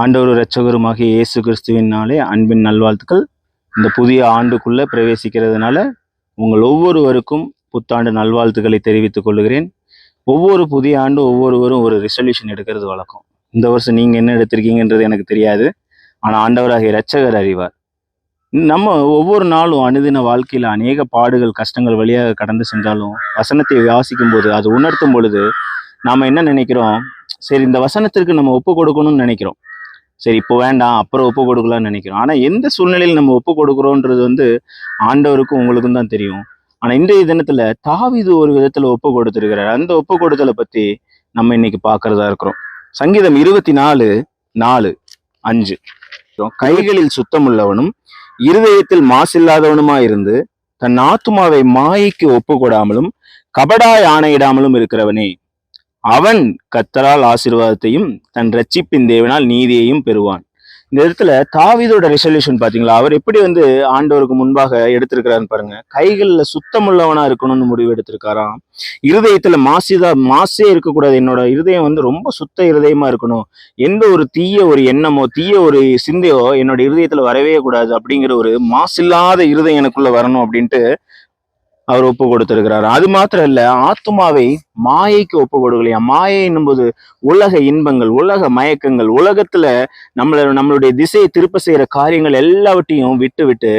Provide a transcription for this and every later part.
ஆண்டவர் இரட்சகருமாகிய இயேசு கிறிஸ்துவினாலே அன்பின் நல்வாழ்த்துக்கள். இந்த புதிய ஆண்டுக்குள்ளே பிரவேசிக்கிறதுனால உங்கள் ஒவ்வொருவருக்கும் புத்தாண்டு நல்வாழ்த்துக்களை தெரிவித்துக் கொள்கிறேன். ஒவ்வொரு புதிய ஆண்டு ஒவ்வொருவரும் ஒரு ரெசல்யூஷன் எடுக்கிறது வழக்கம். இந்த வருஷம் நீங்கள் என்ன எடுத்திருக்கீங்கன்றது எனக்கு தெரியாது. ஆனால் ஆண்டவராகிய இரட்சகர் அறிவார். நம்ம ஒவ்வொரு நாளும் அனுதின வாழ்க்கையில் அநேக பாடுகள் கஷ்டங்கள் வழியாக கடந்து சென்றாலும் வசனத்தை வாசிக்கும் போது அது உணர்த்தும் பொழுது நாம் என்ன நினைக்கிறோம்? சரி இந்த வசனத்திற்கு நம்ம ஒப்பு கொடுக்கணும்னு நினைக்கிறோம். சரி இப்போ வேண்டாம் அப்புறம் ஒப்பு கொடுக்கலாம்னு நினைக்கிறோம். ஆனால் எந்த சூழ்நிலையில் நம்ம ஒப்பு கொடுக்குறோன்றது வந்து ஆண்டவருக்கும் உங்களுக்கும் தான் தெரியும். ஆனா இன்றைய தினத்துல தாவிது ஒரு விதத்தில் ஒப்பு கொடுத்துருக்கிறார். அந்த ஒப்பு கொடுத்தலை பத்தி நம்ம இன்னைக்கு பார்க்கறதா இருக்கிறோம். சங்கீதம் இருபத்தி நாலு நாலு அஞ்சு. கைகளில் சுத்தமுள்ளவனும் இருதயத்தில் மாசில்லாதவனுமா இருந்து தன் ஆத்துமாவை மாயைக்கு ஒப்பு கொடாமலும் கபடாய் ஆணையிடாமலும் இருக்கிறவனே. அவன் கத்தரால் ஆசீர்வாதத்தையும் தன் ரட்சிப்பின் தேவனால் நீதியையும் பெறுவான். இந்த இடத்துல தாவீதோட ரெசல்யூஷன் பாத்தீங்களா? அவர் எப்படி வந்து ஆண்டவருக்கு முன்பாக எடுத்திருக்கிறாருன்னு பாருங்க. கைகள்ல சுத்தமுள்ளவனா இருக்கணும்னு முடிவு எடுத்திருக்காராம். இருதயத்துல மாசிதா மாசே இருக்கக்கூடாது. என்னோட இருதயம் வந்து ரொம்ப சுத்த இருதயமா இருக்கணும். எந்த ஒரு தீய ஒரு எண்ணமோ தீய ஒரு சிந்தையோ என்னோட இருதயத்துல வரவே கூடாது அப்படிங்கிற ஒரு மாசில்லாத இருதயம் எனக்குள்ள வரணும் அப்படின்ட்டு அவர் ஒப்பு கொடுத்திருக்கிறார் அது மாத்திரம் இல்ல ஆத்துமாவை மாயைக்கு ஒப்பு கொடுக்கலையா மாயை என்னும்போது உலக இன்பங்கள் உலக மயக்கங்கள் உலகத்துல நம்மள நம்மளுடைய திசையை திருப்ப செய்யற காரியங்கள் எல்லாவற்றையும் விட்டு விட்டு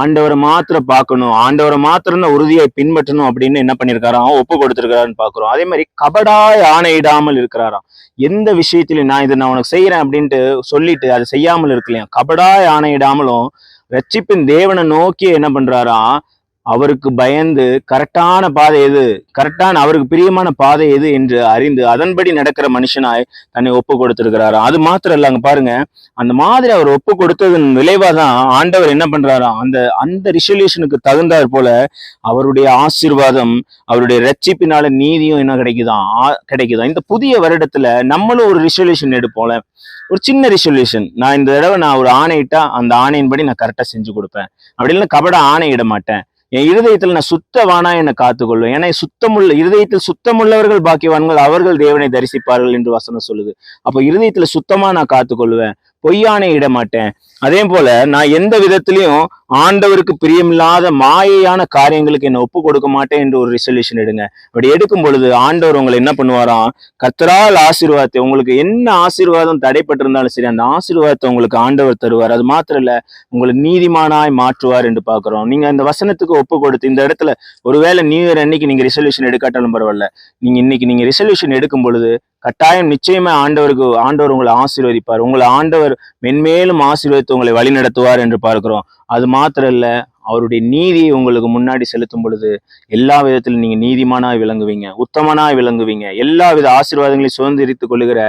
ஆண்டவரை மாத்திர பார்க்கணும் ஆண்டவரை மாத்திரம் தான் உறுதியை பின்பற்றணும் அப்படின்னு என்ன பண்ணிருக்காராம்? ஒப்பு கொடுத்திருக்கிறாருன்னு பாக்குறோம் அதே மாதிரி கபடாய் ஆணையிடாமல் இருக்கிறாராம். எந்த விஷயத்திலையும் நான் இதை நான் உனக்கு செய்யறேன் அப்படின்ட்டு சொல்லிட்டு அதை செய்யாமல் இருக்கலையா? கபடாய் ஆணையிடாமலும் ரட்சிப்பின் தேவனை நோக்கி என்ன பண்றாராம்? அவருக்கு பயந்து கரெக்டான பாதை எது? கரெக்டான அவருக்கு பிரியமான பாதை எது என்று அறிந்து அதன்படி நடக்கிற மனுஷனாய் தன்னை ஒப்பு கொடுத்திருக்கிறாரு? அது மாத்திரம் இல்ல அங்க பாருங்க. அந்த மாதிரி அவர் ஒப்பு கொடுத்ததன் விளைவா தான் ஆண்டவர் என்ன பண்றாராம் அந்த அந்த ரிசல்யூஷனுக்கு தகுந்தாற் போல அவருடைய ஆசீர்வாதம் அவருடைய ரட்சிப்பினால நீதியும் என்ன கிடைக்குதான் ஆ- இந்த புதிய வருடத்துல நம்மளும் ஒரு ரிசல்யூஷன் எடுப்போம்ல. ஒரு சின்ன ரிசல்யூஷன். நான் இந்த தடவை நான் ஒரு ஆணையிட்டா அந்த ஆணையின்படி நான் கரெக்டா செஞ்சு கொடுப்பேன். அப்படி இல்லைன்னா கபட ஆணையிட மாட்டேன். என் இருதயத்தில் நான் சுத்தவானா என்னை காத்துக்கொள்வேன் ஏன்னா சுத்தமுள்ள இருதயத்தில் சுத்தமுள்ளவர்கள் பாக்கியவான்கள் அவர்கள் தேவனை தரிசிப்பார்கள் என்று வசனம் சொல்லுது. அப்போ இருதயத்தில் சுத்தமா நான் காத்துக்கொள்வேன் பொய்யானை இட மாட்டேன் அதே போல நான் எந்த விதத்திலையும் ஆண்டவருக்கு பிரியமில்லாத மாயையான காரியங்களுக்கு என்ன ஒப்பு கொடுக்க மாட்டேன் என்று ஒரு ரிசல்யூஷன் எடுங்க. அப்படி எடுக்கும் பொழுது ஆண்டவர் உங்களை என்ன பண்ணுவாராம்? கத்தரால் ஆசீர்வாதத்தை உங்களுக்கு என்ன ஆசீர்வாதம் தடைப்பட்டிருந்தாலும் சரி அந்த ஆசீர்வாதத்தை உங்களுக்கு ஆண்டவர் தருவார். அது மாத்திரம் இல்ல உங்களை நீதிமானாய் மாற்றுவார் என்று பார்க்கிறோம். நீங்க அந்த வசனத்துக்கு ஒப்பு கொடுத்து இந்த இடத்துல ஒருவேளை நியூ இயர் அன்னைக்கு நீங்க ரிசல்யூஷன் எடுக்காட்டாலும் பரவாயில்ல. நீங்க இன்னைக்கு நீங்க ரிசல்யூஷன் எடுக்கும் பொழுது கட்டாயம் நிச்சயமா ஆண்டவருக்கு ஆண்டவர் உங்களை ஆசீர்வதிப்பார். உங்களை ஆண்டவர் மென்மேலும் ஆசீர்வதித்து உங்களை வழி நடத்துவார் என்று பார்க்கிறோம். அது மாத்திரம் இல்ல அவருடைய நீதியை உங்களுக்கு முன்னாடி செலுத்தும் பொழுது எல்லா விதத்திலும் நீங்க நீதிமானாய் விளங்குவீங்க உத்தமனாய் விளங்குவீங்க. எல்லா வித ஆசீர்வாதங்களையும் சுதந்திரித்துக் கொள்ளுகிற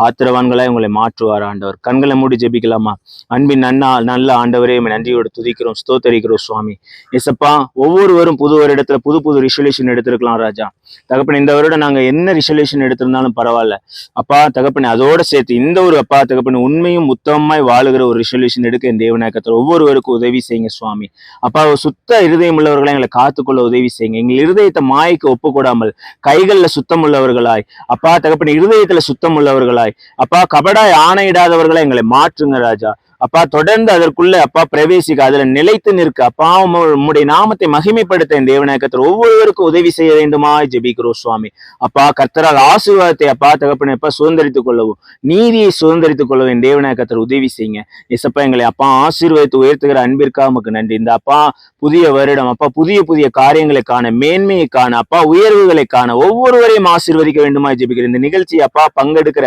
பாத்திரவான்களாய் உங்களை மாற்றுவார் ஆண்டவர். கண்களை மூடி ஜெபிக்கலாமா? அன்பின் நன்னா நல்ல ஆண்டவரே நன்றியோடு துதிக்கிறோம் ஸ்தோத்தரிக்கிறோம் சுவாமி. எசப்பா ஒவ்வொருவரும் புது வருடத்துல புது புது ரிசல்யூஷன் எடுத்திருக்கலாம் ராஜா. தகப்பன் இந்த வருடம் நாங்க என்ன ரிசல்யூஷன் எடுத்திருந்தாலும் பரவாயில்ல. அப்பா தகப்பன் அதோட சேர்த்து இந்த ஒரு அப்பா தகப்பன் உண்மையும் உத்தமமாய் வாழுகிற ஒரு ரிசல்யூஷன் எடுக்க என் தேவநாயக்கத்தில் ஒவ்வொருவருக்கும் உதவி செய்யுங்க சுவாமி. அப்பா சுத்த இருதயம் உள்ளவர்களை எங்களை காத்துக்கொள்ள உதவி செய்யுங்க. எங்கள் இருதயத்தை மாய்க்கு ஒப்புக்கூடாமல் கைகளில் சுத்தம் உள்ளவர்களாய். அப்பா தகப்பன் இருதயத்துல சுத்தம் உள்ளவர்களாய். அப்பா கபடாய் ஆணையிடாதவர்களை எங்களை மாற்றுங்க ராஜா. அப்பா தொடர்ந்து அதற்குள்ள அப்பா பிரவேசிக்க அதுல நிலைத்து நிற்க அப்பா உம்முடைய நாமத்தை மகிமைப்படுத்த என் தேவநாயகத்தில் ஒவ்வொருவருக்கும் உதவி செய்ய வேண்டுமா ஜெபிக்கிறோம் சுவாமி. அப்பா கர்த்தரால் ஆசீர்வாதத்தை அப்பா தகப்பனை அப்பா சுதந்திரித்துக் கொள்ளவும். நீதியை சுதந்திரித்துக் கொள்ளவும் என் தேவநாயகத்தில் உதவி செய்யுங்க. இசப்பா எங்களை அப்பா ஆசீர்வாதத்தை உயர்த்துகிற அன்பிற்காக உமக்கு நன்றி. இந்த அப்பா புதிய வருடம் அப்பா புதிய புதிய காரியங்களை காண மேன்மையை காண அப்பா உயர்வுகளை காண ஒவ்வொருவரையும் ஆசீர்வதிக்க வேண்டுமா ஜெபிக்கிறேன். இந்த நிகழ்ச்சி அப்பா பங்கெடுக்கிற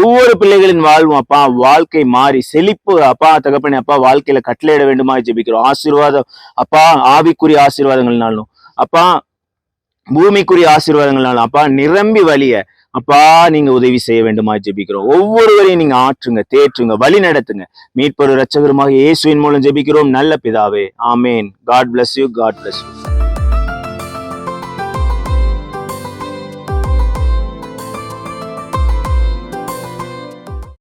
ஒவ்வொரு பிள்ளைகளின் வாழ்வும் அப்பா வாழ்க்கை மாறி செழிப்பு அப்பா தகப்பனே அப்பா வாழ்க்கையில கட்டளையிட வேண்டுமா ஜெபிக்கிறோம். ஆசீர்வாதம். அப்பா ஆவிக்குரிய ஆசீர்வாதங்கள்னாலும். அப்பா பூமிக்குரிய ஆசீர்வாதங்கள்னாலும். அப்பா நிரம்பி வழிய அப்பா நீங்க உதவி செய்ய வேண்டுமா ஜெபிக்கிறோம். ஒவ்வொருவரையும் நீங்க ஆற்றுங்க தேற்றுங்க வழி நடத்துங்க. மீட்பொரு ரட்சகருமாக இயேசுவின் மூலம் ஜெபிக்கிறோம். நல்ல பிதாவே. Amen. God bless you god bless you